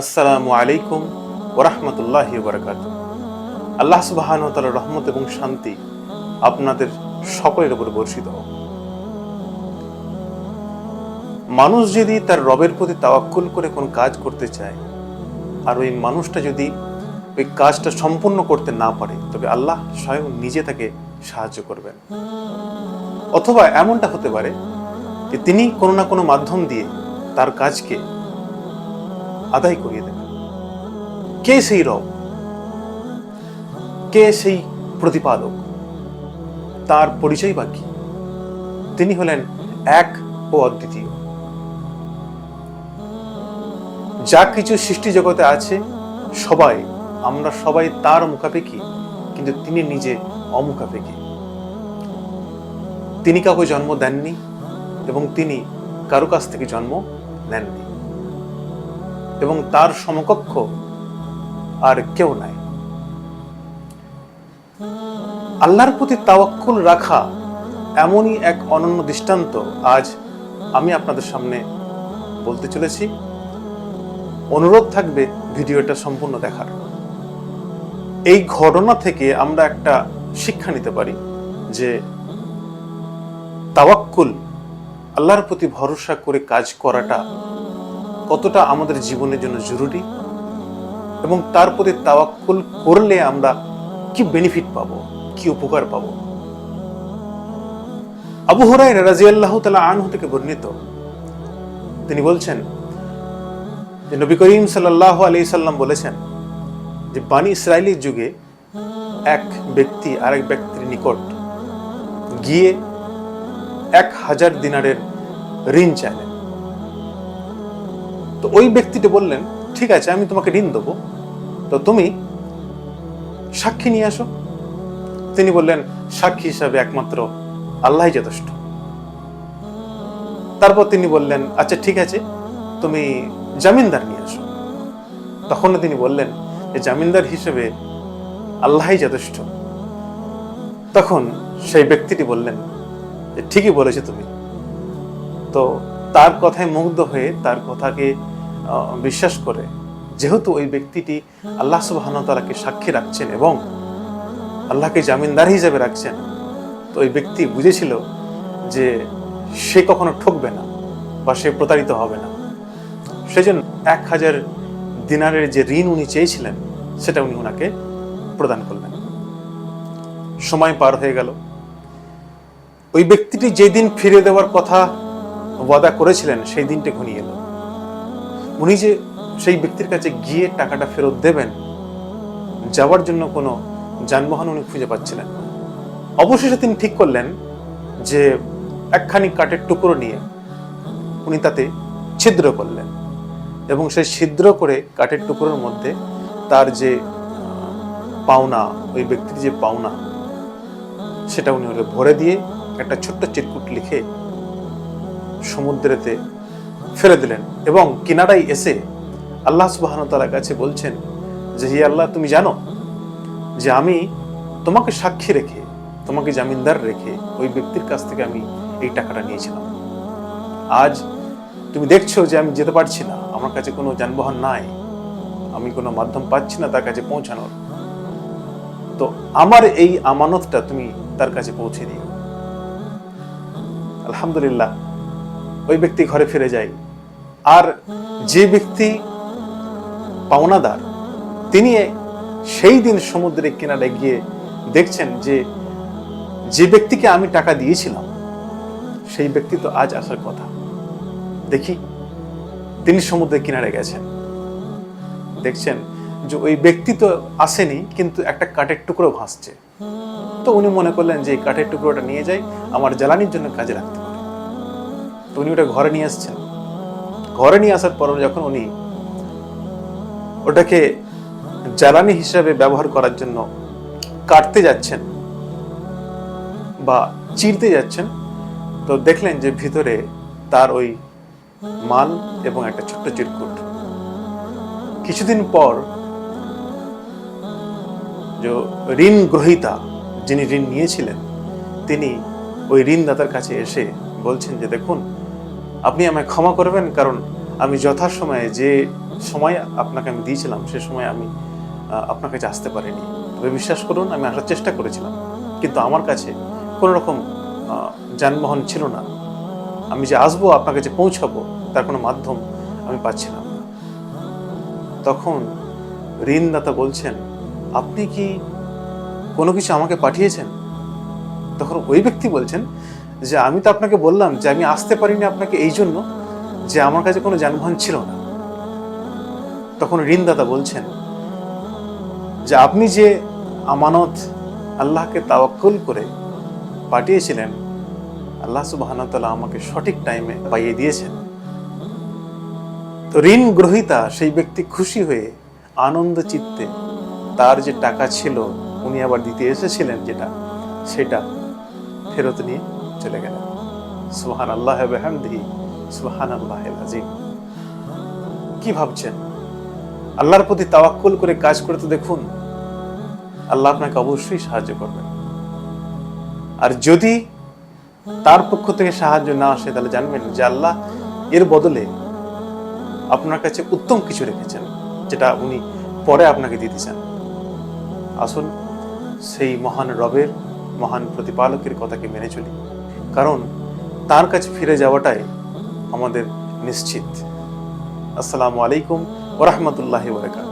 আসসালামু আলাইকুম ওরহমতুল্লাহ বরকাত আল্লাহ সুবাহান তালার রহমত এবং শান্তি আপনাদের সকলের উপর বর্ষিত হোক। মানুষ যদি তার রবের প্রতি তাওয়াক্কুল করে কোন কাজ করতে চায়, আর ওই মানুষটা যদি ওই কাজটা সম্পূর্ণ করতে না পারে, তবে আল্লাহ স্বয়ং নিজে তাকে সাহায্য করবেন। অথবা এমনটা হতে পারে যে তিনি কোনো না কোনো মাধ্যম দিয়ে তার কাজকে আদায় করিয়ে দেবেন কে সেই রব? কে সেই প্রতিপালক? তার পরিচয় বা কি? তিনি হলেন এক ও অদ্বিতীয়। যা কিছু সৃষ্টি জগতে আছে, সবাই, আমরা সবাই তার মুখাপেক্ষি, কিন্তু তিনি নিজে অমুখাপেক্ষি। তিনি কাউকে জন্ম দেননি এবং তিনি কারও কাছ থেকে জন্ম নেননি। এবং তার সমকক্ষ আর কেউ নাই। আল্লাহর প্রতি তাওয়াক্কুল রাখা এমনই এক অনন্য দৃষ্টান্ত আজ আমি আপনাদের সামনে বলতে চলেছি। অনুরোধ থাকবে ভিডিওটা সম্পূর্ণ দেখার। এই ঘটনা থেকে আমরা একটা শিক্ষা নিতে পারি যে তাওয়াক্কুল আল্লাহর প্রতি ভরসা করে কাজ করাটা কতটা আমাদের জীবনের জন্য জরুরি এবং তার প্রতি তাওয়াক্কুল করলে আমরা কি বেনিফিট পাবো, কি উপকার পাবো? আবু হরাই রাজিয়াল্লাহ তালা আনহু থেকে বর্ণিত, তিনি বলছেন যে নবী করিম সাল্লাহ আলি সাল্লাম বলেছেন যে বানী ইসরায়েলির যুগে এক ব্যক্তি আরেক ব্যক্তির নিকট গিয়ে এক হাজার দিনারের ঋণ চাইলেন। তো ওই ব্যক্তিটি বললেন, ঠিক আছে, আমি তোমাকে ঋণ দেবো। তো তুমি সাক্ষী নিয়ে আসো। তিনি বললেন, সাক্ষী হিসাবে একমাত্র আল্লাহ যথেষ্ট। তারপর তিনি বললেন আচ্ছা ঠিক আছে, তুমি জামিনদার নিয়ে আসো। তখন তিনি বললেন যে জামিনদার হিসেবে আল্লাহই যথেষ্ট। তখন সেই ব্যক্তিটি বললেন যে ঠিকই বলেছ তুমি। তো তার কথায় মুগ্ধ হয়ে তার কথাকে বিশ্বাস করে, যেহেতু ওই ব্যক্তিটি আল্লাহ সুবাহতালাকে সাক্ষী রাখছেন এবং আল্লাহকে জামিনদার হিসেবে রাখছেন, তো ওই ব্যক্তি বুঝেছিল যে সে কখনো ঠকবে না বা সে প্রতারিত হবে না। সেজন্য এক হাজার দিনারের যে ঋণ উনি চেয়েছিলেন, সেটা উনি ওনাকে প্রদান করলেন। সময় পার হয়ে গেল। ওই ব্যক্তিটি যেদিন ফিরে দেওয়ার কথা ওয়াদা করেছিলেন, সেই দিনটি ঘনিয়ে এলো। উনি যে সেই ব্যক্তির কাছে গিয়ে টাকাটা ফেরত দেবেন, যাওয়ার জন্য কোনো যানবাহন উনি খুঁজে পাচ্ছিলেন অবশেষে তিনি ঠিক করলেন যে একখানি কাঠের টুকরো নিয়ে উনি তাতে ছিদ্র করলেন এবং সেই ছিদ্র করে কাঠের টুকরোর মধ্যে তার যে পাওনা, ওই ব্যক্তির যে পাওনা, সেটা উনি ভরে দিয়ে একটা ছোট্ট চিরকুট লিখে সমুদ্রেতে ফেলে দিলেন এবং কিনারায় এসে আল্লাহ সুবাহতালার কাছে বলছেন যে, হি আল্লাহ, তুমি জানো যে আমি তোমাকে সাক্ষী রেখে, তোমাকে জামিনদার রেখে ওই ব্যক্তির কাছ থেকে আমি এই টাকাটা নিয়েছিলাম। আজ তুমি দেখছ যে আমি যেতে পারছি না, আমার কাছে কোনো যানবাহন নাই, আমি কোনো মাধ্যম পাচ্ছি না তার কাছে পৌঁছানোর। তো আমার এই আমানতটা তুমি তার কাছে পৌঁছে দিও। আলহামদুলিল্লাহ, ওই ব্যক্তি ঘরে ফিরে যায়। আর যে ব্যক্তি পাওনাদার, তিনি সেই দিন সমুদ্রের কিনারে গিয়ে দেখছেন যে যে ব্যক্তিকে আমি টাকা দিয়েছিলাম, সেই ব্যক্তি তো আজ আসার কথা। দেখি, তিনি সমুদ্রের কিনারে গেছেন। দেখছেন যে ওই ব্যক্তি তো আসেনি, কিন্তু একটা কাঠের টুকরো ভাসছে। তো উনি মনে করলেন যে এই কাঠের টুকরোটা নিয়ে যাই, আমার জ্বালানির জন্য কাজে লাগতে পারে। তো উনি ওটা ঘরে নিয়ে আসছেন। ঘরে নিয়ে আসার পর যখন উনি ওটাকে জ্বালানি হিসাবে ব্যবহার করার জন্য কাটতে যাচ্ছেন বা চিরতে যাচ্ছেন, তো দেখলেন যে ভিতরে তার ওই মাল এবং একটা ছোট্ট চিরকুট। কিছুদিন পর যে ঋণ গ্রহীতা, যিনি ঋণ নিয়েছিলেন, তিনি ওই ঋণদাতার কাছে এসে বলছেন যে, দেখুন আপনি আমায় ক্ষমা করবেন, কারণ আমি যথাসময়ে যে সময় আপনাকে আমি দিয়েছিলাম, সে সময় আমি আপনার কাছে আসতে পারিনি। তবে বিশ্বাস করুন, আমি আসার চেষ্টা করেছিলাম। কিন্তু আমার কাছে কোনো রকম যানবাহন ছিল না। আমি যে আসব, আপনার কাছে পৌঁছাবো, তার কোনো মাধ্যম আমি পাচ্ছিলাম না। তখন ঋণদাতা বলছেন, আপনি কি কোনো কিছু আমাকে পাঠিয়েছেন? তখন ওই ব্যক্তি বলছেন যে আমি তো আপনাকে বললাম যে আমি আসতে পারিনি আপনাকে এই জন্য যে আমার কাছে কোনো যানবাহন ছিল না। তখন ঋণদাতা বলছেন যে আপনি যে আমানত আল্লাহকে তাওয়াক্কুল করে পাঠিয়েছিলেন, আল্লাহ সুবাহানতাল্লাহ আমাকে সঠিক টাইমে পাইয়ে দিয়েছেন। তো ঋণ গ্রহীতা সেই ব্যক্তি খুশি হয়ে আনন্দ চিত্তে তার যে টাকা ছিল, উনি আবার দিতে এসেছিলেন যেটা, সেটা ফেরত নিয়ে চলে গেলেন সুহান আল্লাহ বেহামদিহি সুহান আল্লাহ আজিম। কি ভাবছেন? আল্লাহর প্রতি তাওয়াক্কুল করে কাজ করতে দেখুন, আল্লাহ আপনাকে অবশ্যই সাহায্য করবেন আর যদি তার পক্ষ থেকে সাহায্য না আসে, তাহলে জানবেন যে আল্লাহ এর বদলে আপনার কাছে উত্তম কিছু রেখেছেন, যেটা উনি পরে আপনাকে দিতে চান। আসুন, সেই মহান রবের মহান প্রতিপালকের কথাকে মেনে চলি। কারণ তার কাছে ফিরে যাওয়াটাই আমাদের নিশ্চিত। আসসালামু আলাইকুম ওরহমতুল্লাহ বরকাত